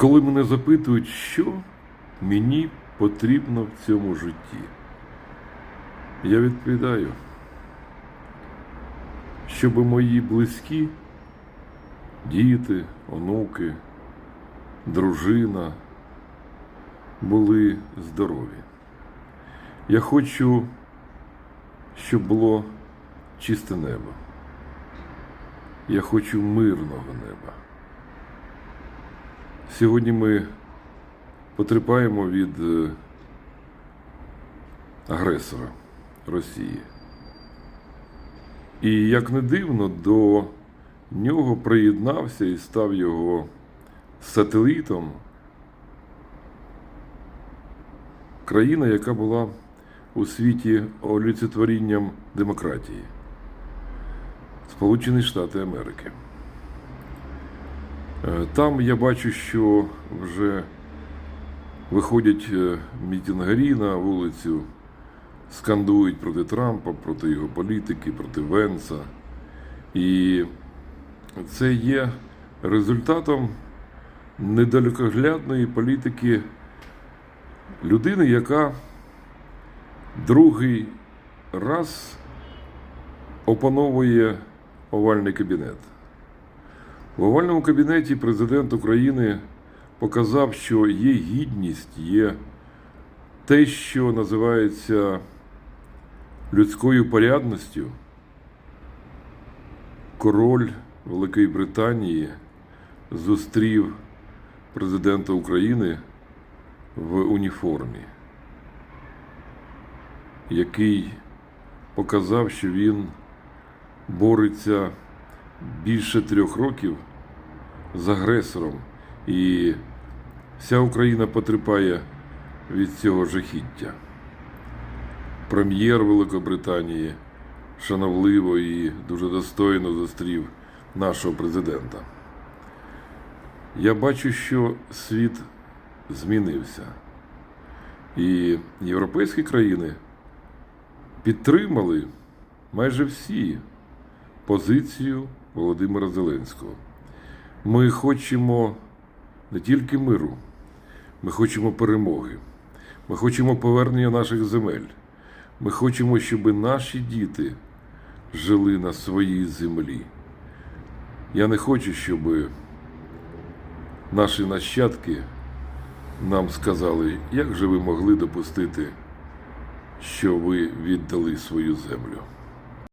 Коли мене запитують, що мені потрібно в цьому житті, я відповідаю, щоб мої близькі, діти, онуки, дружина були здорові. Я хочу, щоб було чисте небо. Я хочу мирного неба. Сьогодні ми потерпаємо від е, агресора Росії. І як не дивно, до нього приєднався і став його сателітом країна, яка була у світі олюцетворінням демократії. Сполучені Штати Америки. Е, Там я бачу, що вже виходять е, мітингарі на вулицю, скандують проти Трампа, проти його політики, проти Венса. І це є результатом недалекоглядної політики людини, яка другий раз опановує овальний кабінет. В овальному кабінеті президент України показав, що є гідність, є те, що називається людською порядністю. Король Великої Британії зустрів президента України в уніформі, який показав, що він бореться більше трьох років з агресором, і вся Україна потерпає від цього жахіття. Прем'єр Великобританії шановливо і дуже достойно зустрів нашого президента. Я бачу, що світ змінився. І європейські країни підтримали майже всі позицію Володимира Зеленського. Ми хочемо не тільки миру, ми хочемо перемоги, ми хочемо повернення наших земель. Ми хочемо, щоб наші діти жили на своїй землі. Я не хочу, щоб наші нащадки нам сказали, як же ви могли допустити, що ви віддали свою землю.